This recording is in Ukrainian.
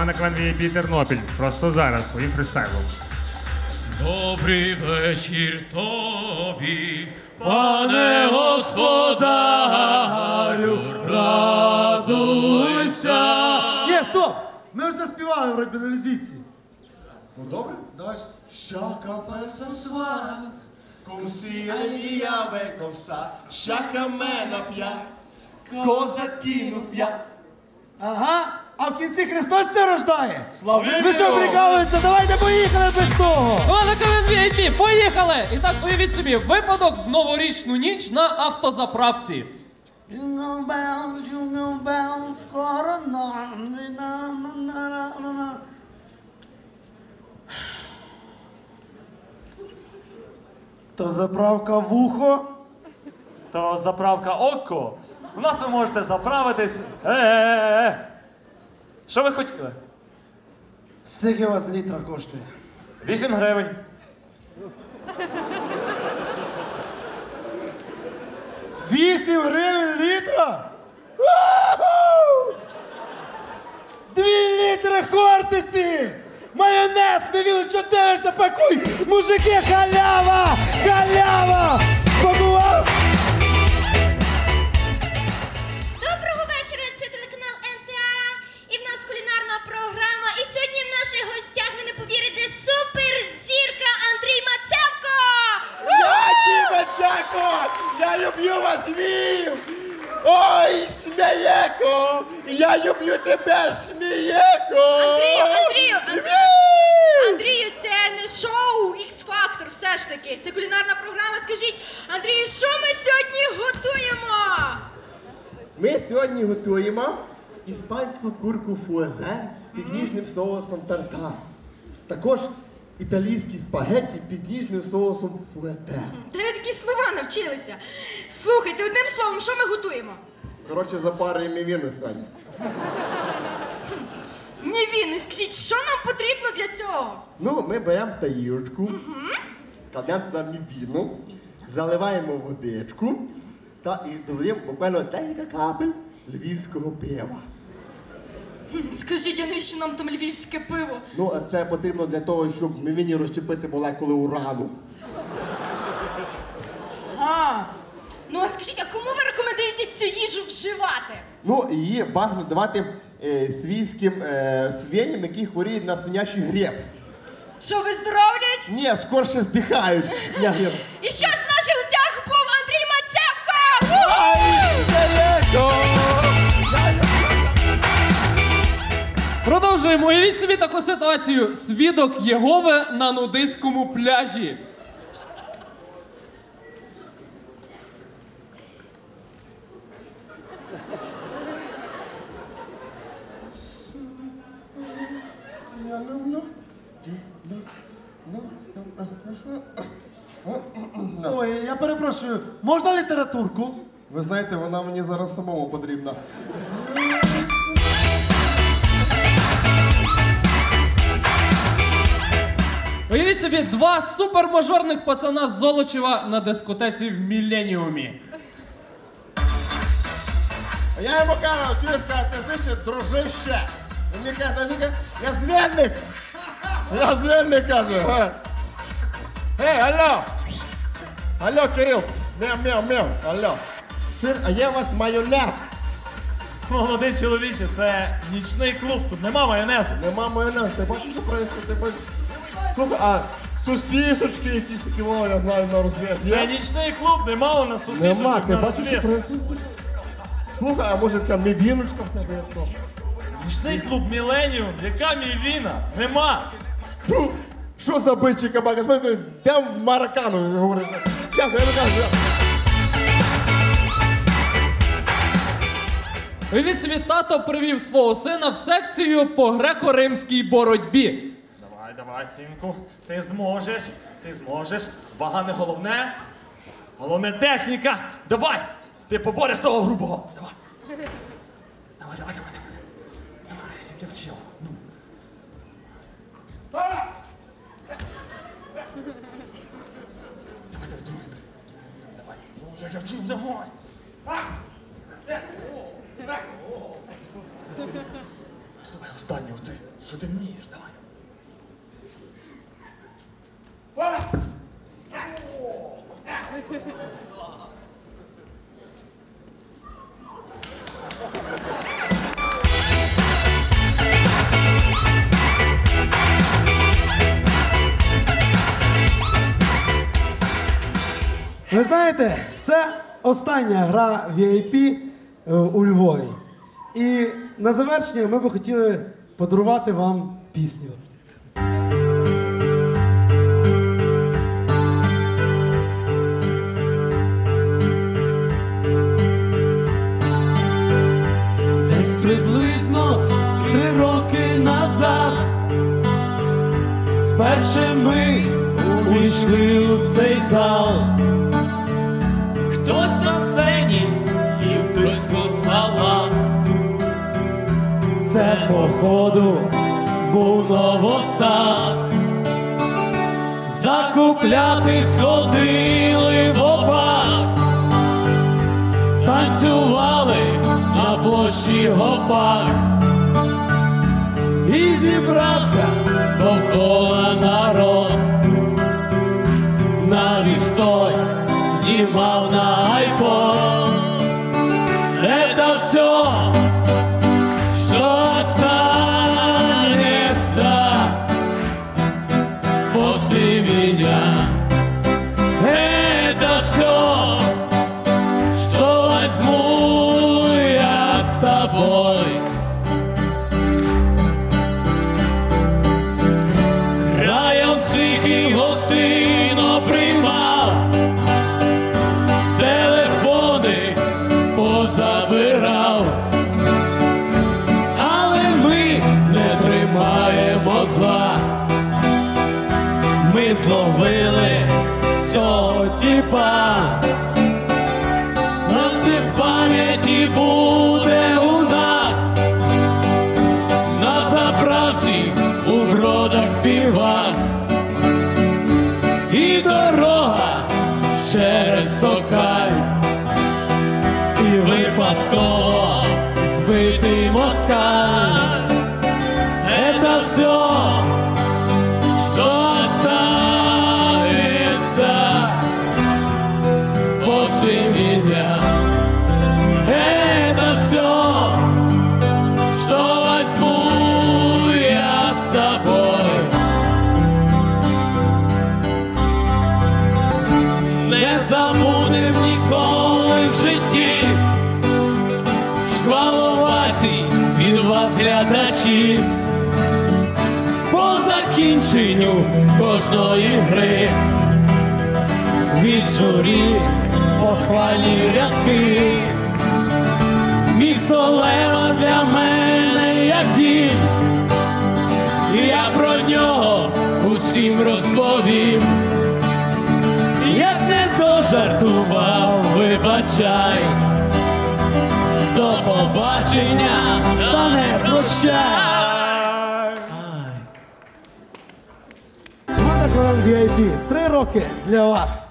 Команда Клан VIP Тернопіль. Просто зараз своїм фристайлом. Добрий вечір тобі, пане господарю, радуйся. Ні, стоп! Ми ж заспівали вроді на візитці. Ну добре. Давай. Шака песа сва, комсі аліяве коса, шака мене п'я, коза кинув я. Ага. А в кінці Христос це рождає? Славі Ви що прикалуєтеся? Давайте поїхали без того! Команда КВН VIP, поїхали! І так, уявіть собі, випадок в новорічну ніч на автозаправці. Jingle bells, jingle bells, скоро на- на- на- на- на- на. То заправка в ухо. То заправка око. У нас ви можете заправитись. Е-е-е. Що ви хотіли? Скільки у вас літра коштує? 8 гривень. Вісім гривень літра? Уху! Дві літри хортиці! Майонез, мивіли, що дивишся, пакуй! Мужики, халява! Халява! Львів! Ой, смієко! Я люблю тебе, смієко! Андрію, Андрію, Андрію, Андрію, це не шоу X-Factor, все ж таки. Це кулінарна програма. Скажіть, Андрію, що ми сьогодні готуємо? Ми сьогодні готуємо іспанську курку фуазен під ніжним соусом тартар. Також італійські спагетті під ніжним соусом фуете. Та навчилися. Слухайте, одним словом, що ми готуємо? Коротше, запарюємо віну сьогодні. Не він, скажіть, що нам потрібно для цього? Ну, ми беремо таїрочку, кладемо туди мівіну, заливаємо водичку та і додаємо буквально декілька капель львівського пива. Скажіть, а навіщо нам там львівське пиво? Ну, а це потрібно для того, щоб мівіні розщепити молекули урану. Ну а скажіть, а кому ви рекомендуєте цю їжу вживати? Ну, її бажано давати е, свійським е, свиням, які хворіють на свинячий гріб. Що виздоровлюють? Ні, скорше здихають. Я гріб. І що ж в наших гостях був Андрій Мацевко? Продовжуємо. Уявіть собі таку ситуацію. Свідок Єгови на нудистському пляжі. Ой, я перепрошую, можна літературку? Ви знаєте, вона мені зараз самому потрібна. Уявіть собі, два супермажорних пацана з Золочева на дискотеці в Міленіумі. Я йому кажу, чуєш, ти слышиш, дружище. Він мені каже, я звільник. Я звільник, каже. Ей, алло. Алло, Кирил. Мяу, мяу, мяу. Алло. Чуєш, а є у вас майонез? Молодий чоловіче, це нічний клуб, тут нема майонезу. Нема майонез. Ти бачиш, що происходит? Ти бачиш? Слухай, а сосисочки якісь такі, о, я знаю, на розв'яз. Це Є? нічний клуб, нема у нас сусідочок Нема, ти бачиш, що происходит? Слухай, а може така мівіночка в тебе є? Нічний клуб Міленіум, яка мівіна? Нема. Фу, Що за бичий кабак? Смотри, де в Маракану говориш? Щас, я покажу. Уявіть собі, тато привів свого сина в секцію по греко-римській боротьбі. Давай, давай, синку, ти зможеш, ти зможеш. Вага не головне. Головне техніка. Давай! Ти побореш того грубого. Давай. Давай, давай, давай, давай. Давай, я тебе вчив. Ну. Давай, давай, давай, Давай. Ну, я тебе вчив, давай. А! Е, о, е, о. Давай, останній оцей. Що ти вмієш, давай. Ви знаєте, це остання гра VIP е, у Львові. І на завершення ми би хотіли подарувати вам пісню. Десь приблизно три роки назад вперше ми увійшли у цей зал. Походу був новосад. Закуплятись ходили в опах, танцювали на площі гопак. І зібрався довкола народ. Навіть хтось знімав на айпод. 你不。Глядачі. По закінченню кожної гри від журі похвальні рядки. Місто Лева для мене як дім. Я про нього усім розповім. Як не дожартував, вибачай. До побачення, та не прощай. Команда Коран VIP. Три роки для вас.